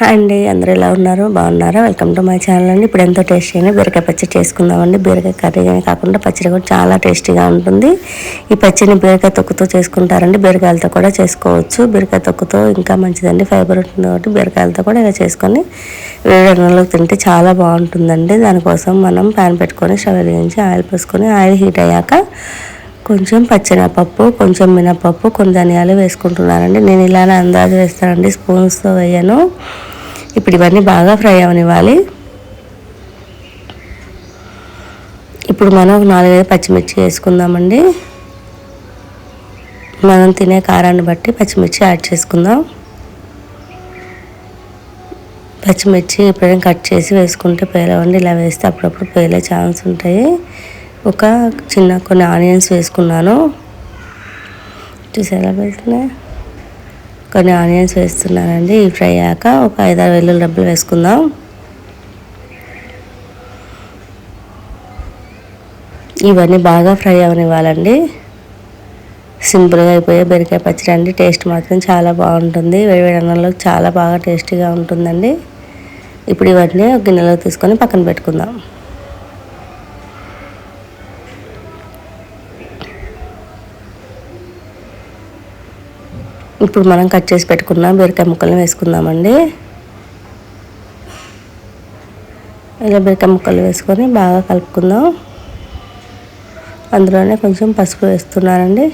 Hi అండి అందరూ ఎలా ఉన్నారు? బాగున్నారా? వెల్కమ్ టు మై ఛానల్ అండి. ఇప్పుడు ఎంతో టేస్టీ అయినా బీరకాయ పచ్చడి చేసుకుందామండి. బీరకాయ కర్రీగానే కాకుండా పచ్చడి కూడా చాలా టేస్టీగా ఉంటుంది. ఈ పచ్చడిని బీరకాయ తొక్కుతో చేసుకుంటారండి. బీరకాయలతో కూడా చేసుకోవచ్చు. బీరకాయ తొక్కుతో ఇంకా మంచిదండి. ఫైబర్ ఉంటుంది కాబట్టి బీరకాయలతో కూడా ఇలా చేసుకొని వేడి తింటే చాలా బాగుంటుందండి. దానికోసం మనం ప్యాన్ పెట్టుకొని స్టవ్ వెలిగించి ఆయిల్ పోసుకొని ఆయిల్ హీట్ అయ్యాక కొంచెం పచ్చెనపప్పు కొంచెం మినపప్పు కొన్ని ధనియాలు వేసుకుంటున్నానండి. నేను ఇలానే అందాజు వేస్తానండి స్పూన్స్తో వేయను. ఇప్పుడు ఇవన్నీ బాగా ఫ్రై అవనివ్వాలి. ఇప్పుడు మనం ఒక నాలుగైదు పచ్చిమిర్చి వేసుకుందామండి. మనం తినే కారాన్ని బట్టి పచ్చిమిర్చి యాడ్ చేసుకుందాం. పచ్చిమిర్చి ఎప్పుడైనా కట్ చేసి వేసుకుంటే పేలవండి. ఇలా వేస్తే అప్పుడప్పుడు పేలే ఛాన్స్ ఉంటాయి. ఒక చిన్న కొన్ని ఆనియన్స్ వేసుకున్నాను. చూసారా వెళ్తున్నాయి కొన్ని ఆనియన్స్ వేస్తున్నానండి. ఇవి ఫ్రై అయ్యాక ఒక ఐదారు వెల్లుల్లి డబ్బులు వేసుకుందాం. ఇవన్నీ బాగా ఫ్రై అవనివ్వాలండి. సింపుల్గా అయిపోయే బెరికాయ పచ్చడి అండి. టేస్ట్ మాత్రం చాలా బాగుంటుంది. వేడివేడి అన్నంలో చాలా బాగా టేస్టీగా ఉంటుందండి. ఇప్పుడు ఇవన్నీ ఒక గిన్నెలో తీసుకొని పక్కన పెట్టుకుందాం. ఇప్పుడు మనం కట్ చేసి పెట్టుకున్న బీరకాయ ముక్కలను వేసుకుందామండి. ఇలా బీరకాయ ముక్కలు వేసుకొని బాగా కలుపుకుందాం. అందులోనే కొంచెం పసుపు వేస్తున్నానండి.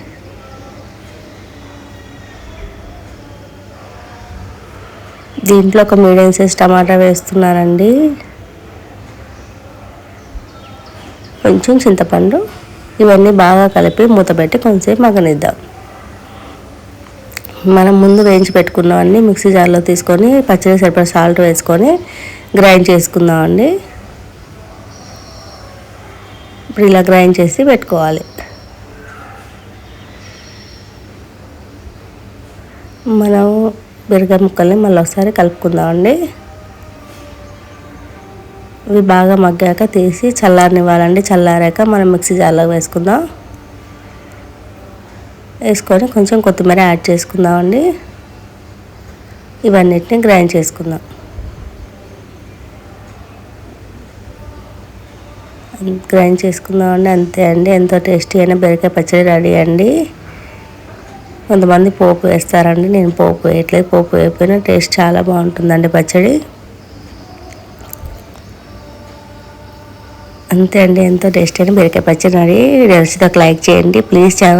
దీంట్లో ఒక మీడియం సైజ్ టమాటా వేస్తున్నానండి. కొంచెం చింతపండు ఇవన్నీ బాగా కలిపి మూత పెట్టి కొంచెంసేపు మగనిద్దాం మనం ముందు వేయించి పెట్టుకున్నామండి మిక్సీ జార్లో తీసుకొని పచ్చడి సరిపడా సాల్ట్ వేసుకొని గ్రైండ్ చేసుకుందామండి. ఇప్పుడు ఇలా గ్రైండ్ చేసి పెట్టుకోవాలి. మనం బిరగా ముక్కల్ని మళ్ళీ ఒకసారి కలుపుకుందామండి. ఇవి బాగా మగ్గాక తీసి చల్లారనివ్వాలండి. చల్లారాక మనం మిక్సీ జార్లో వేసుకుందాం. వేసుకొని కొంచెం కొత్తిమీర యాడ్ చేసుకుందామండి. ఇవన్నిటిని గ్రైండ్ చేసుకుందాం. గ్రైండ్ చేసుకుందామండి. అంతే అండి. ఎంతో టేస్టీ అయిన బెరకాయ పచ్చడి రెడీ అండి. కొంతమంది పోపు వేస్తారండి. నేను పోపు వేయట్లేదు. పోపు వేయకపోయినా టేస్ట్ చాలా బాగుంటుందండి పచ్చడి. అంతే అండి. ఎంతో టేస్టీ అయిన బెరకాయ పచ్చడి రెడీ. నచ్చితే ఒక లైక్ చేయండి. Please channel